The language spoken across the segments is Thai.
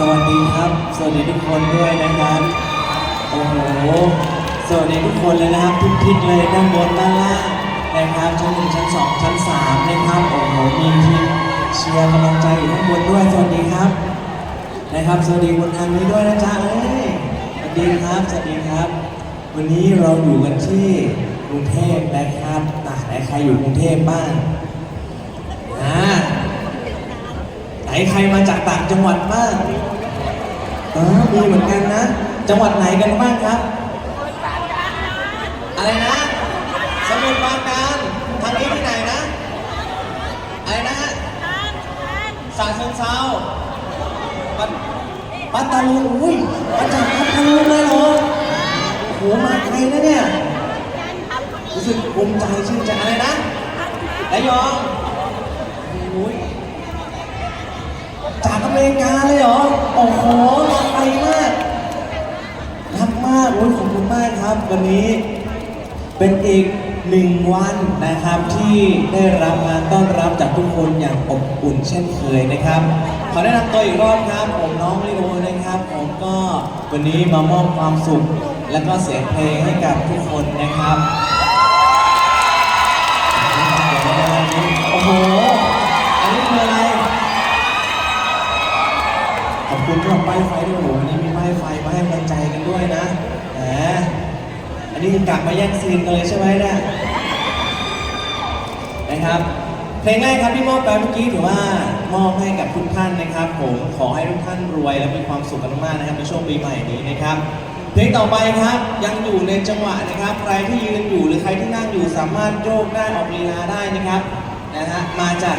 สวัสดีครับ สวัสดีทุกคนด้วยนะครับโอ้โหสวัสดีทุกคนเลยนะครับ ทุกทิศเลยด้านบนด้านล่างนะครับชั้นหนึ่งชั้นสองชั้นสามนะครับโอ้โหมีทีมเชียร์กำลังใจอยู่ข้างบนด้วยสวัสดีครับนะครับ สวัสดีคุณอันนี้ด้วยนะจ๊ะเอ้ยสวัสดีครับสวัสดีครับ วันนี้เราอยู่กันที่กรุงเทพนะครับอ่ใครอยู่กรุงเทพบ้างอ่า ไหน ใครมาจากต่างจังหวัดบ้างเออมีเหมือนกันนะ จังหวัดไหนกันบ้างครับ อะไรนะ สมุทรปราการทางนี้ที่ไหนนะ อะไรนะฮะสาเชิงเซาปัตปัตตานีอุ้ยมาจากปัตตานีเลยเหรอโหมาไกลนะเนี่ย รู้สึกภูมิใจชื่นใจอะไรนะระยองโอ้ย จากอ เมริกาเลยเหรอ โอ้โหมาไกลมากรักมากโอ้ยขอบคุณมากครับ วันนี้เป็นอีกหนึ่งวันนะครับที่ได้รับการต้อนรับจากทุกคนอย่างอบอุ่นเช่นเคยนะครับ ขอแนะนำตัวอีกรอบครับ ผมน้องลิโอนะครับ ผมก็วันนี้มามอบความสุข และก็เสียงเพลงให้กับทุกคนนะครับ อบคุณสำหรับป้ายไฟด้วยโอ้โหวันนี้มีป้ายไฟมาให้กำลังใจกันด้วยนะแหมอันนี้กลับมาแย่งซีนกันเลยใช่ไหมเนี่ยนะครับเพลงแรกครับที่มอบไปเมื่อกี้ถือว่ามอบให้กับทุกท่านนะครับ ผมขอให้ทุกท่านรวยและมีความสุขกันมากๆนะครับในช่วงปีใหม่นี้นะครับเพลงต่อไปครับยังอยู่ในจังหวะนะครับ ใครที่ยืนอยู่หรือใครที่นั่งอยู่สามารถโยกได้ออกลีลาได้นะครับนะฮะมาจาก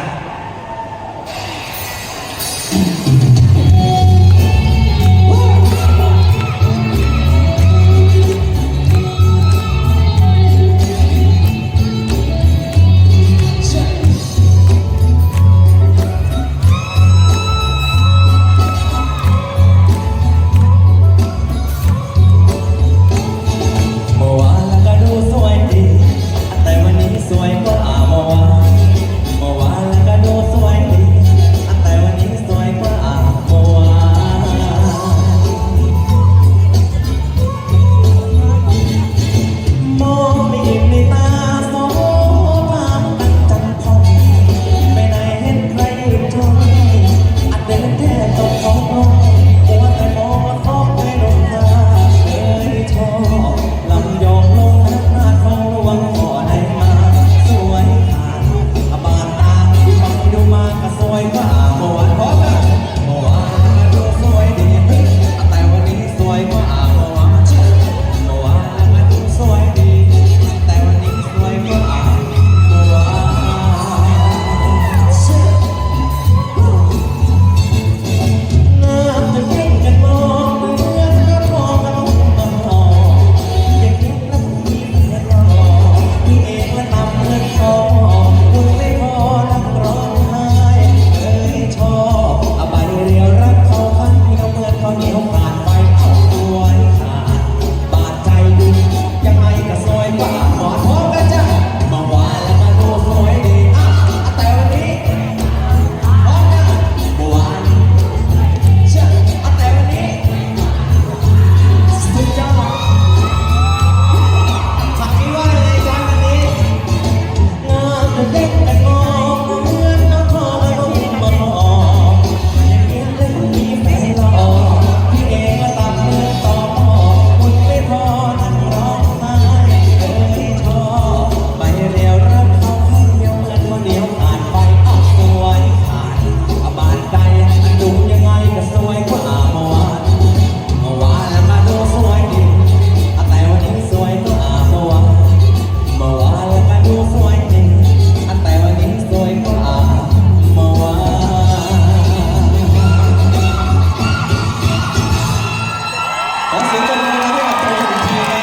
เสียงปรบมือให้กับตัวอีกทีนะ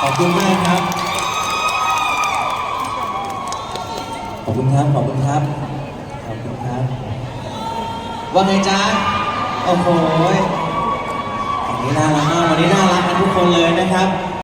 ขอบคุณมากครับ ขอบคุณครับ ขอบคุณครับ ขอบคุณครับ ว่าไงจ๊ะ โอ้โหวันนี้น่ารักมากวันนี้น่ารักกันทุกคนเลยนะครับ